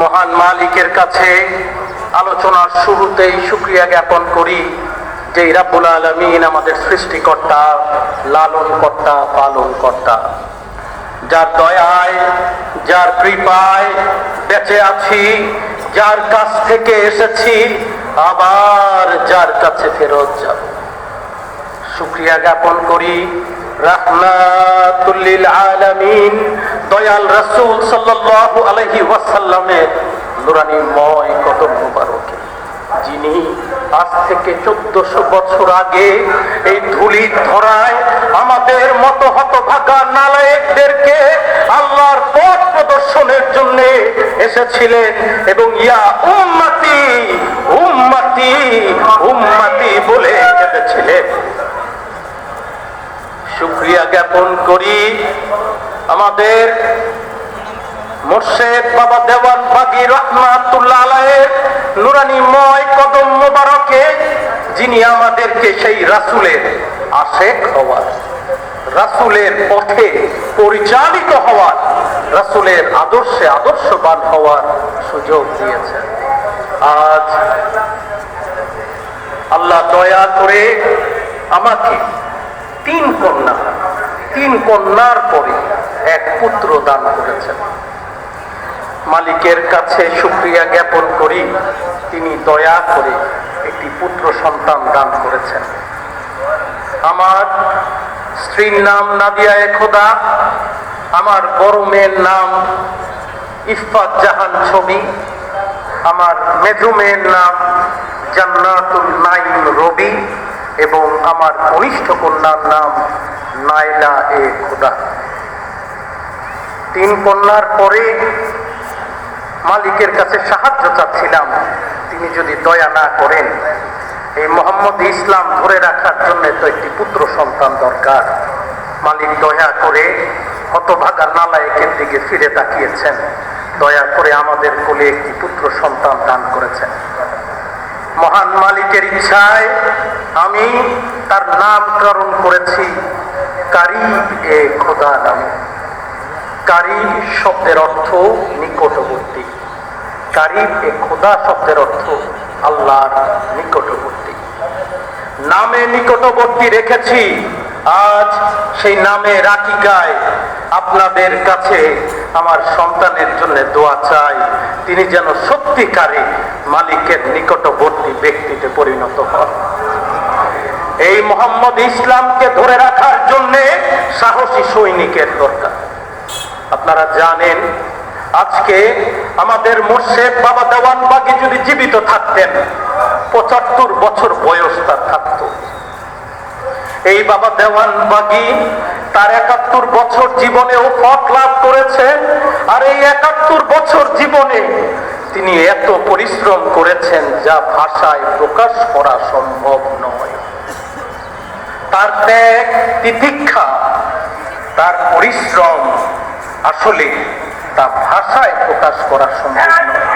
মহান মালিকের কাছে আলোচনার শুরুতেই শুক্রিয়া জ্ঞাপন করি যে রাব্বুল আলমিন আমাদের সৃষ্টিকর্তা লালন কর্তা পালন কর্তা যার দয়ায়, যার কৃপায় বেঁচে আছি, যার কাছ থেকে এসেছি, আবার যার কাছে ফেরত যাব। শুক্রিয়া জ্ঞাপন করি রাহমাতুল্লিল আলামিন দয়াল রাসূল সাল্লাল্লাহু আলাইহি ওয়াসাল্লামের নুরানিময় কদম মুবারকে, যিনি আজ থেকে চোদ্দশো বছর আগে এই ধুলি ধরায় আমাদের মতো হতভাগা নালায়েকদেরকে আল্লাহর পথ প্রদর্শনের জন্য এসেছিলেন এবং ইয়া উম্মতি উম্মতি উম্মতি বলে কেঁদেছিলেন। শুক্রিয়া জ্ঞাপন করি আমাদের মোর্শেদ বাবা দেওয়ান বাগি রহমাতুল্লাহ আলাইয়ের নুরানিময় কদম মোবারকে, যিনি আমাদেরকে সেই রাসুলের আশেক হওয়ার, রাসুলের পথে পরিচালিত হওয়ার, রাসুলের আদর্শে আদর্শবান হওয়ার সুযোগ দিয়েছেন। আজ আল্লাহ দয়া করে আমাকে তিন কন্যা, তিন কন্যার পরে এক পুত্র দান করেছেন। মালিকের কাছে শুক্রিয়া জ্ঞাপন করি, তিনি দয়া করে একটি পুত্র সন্তান দান করেছেন। আমার স্ত্রীর নাম নাদিয়া খোদা, আমার বড় মেয়ের নাম ইফাত জাহান ছবি, আমার মেজু মেয়ের নাম জান্নাতুল নাইম রবি এবং আমার কনিষ্ঠ কন্যার নাম নাইলা এ খোদা। তিন কন্যার পরে মালিকের কাছে সাহায্য চাচ্ছিলাম। তিনি যদি দয়া না করেন, এই মোহাম্মদ ইসলাম ধরে রাখার জন্য তো একটি পুত্র সন্তান দরকার। মালিক দয়া করে হতভাগা নালায়কের দিকে ফিরে তাকিয়েছেন। দয়া করে আমাদের কোলে একটি পুত্র সন্তান দান করেছেন। মহান মালিকের ইচ্ছায় আমি তার নামকরণ করেছি কারিব এ খোদা নামে। কারিব শব্দের অর্থ নিকটবর্তী। কারিব এ খোদা শব্দের অর্থ আল্লাহর নিকটবর্তী। নামে নিকটবর্তী রেখেছি, আজ সেই নামে রাকিকায় আপনাদের কাছে আমার সন্তানের জন্য দোয়া চাই, তিনি যেন সত্যিকারে মালিকের নিকটবর্তী ব্যক্তিতে পরিণত হন। এই মোহাম্মদ ইসলামকে ধরে রাখার জন্যে সাহসী সৈনিকের দরকার। আপনারা জানেন, আজকে আমাদের মোর্শেদ বাবা দেওয়ান বাগি যদি জীবিত থাকতেন, পঁচাত্তর বছর বয়স তার থাকত। এই বাবা দেওয়ান বাগি তার একাত্তর বছর জীবনেও পথ লাভ করেছেন আর এই একাত্তর বছর জীবনে তিনি এত পরিশ্রম করেছেন যা ভাষায় প্রকাশ করা সম্ভব নয়। তার ত্যাগ, তিতিক্ষা, তার পরিশ্রম আসলে তা ভাষায় প্রকাশ করা সম্ভব নয়।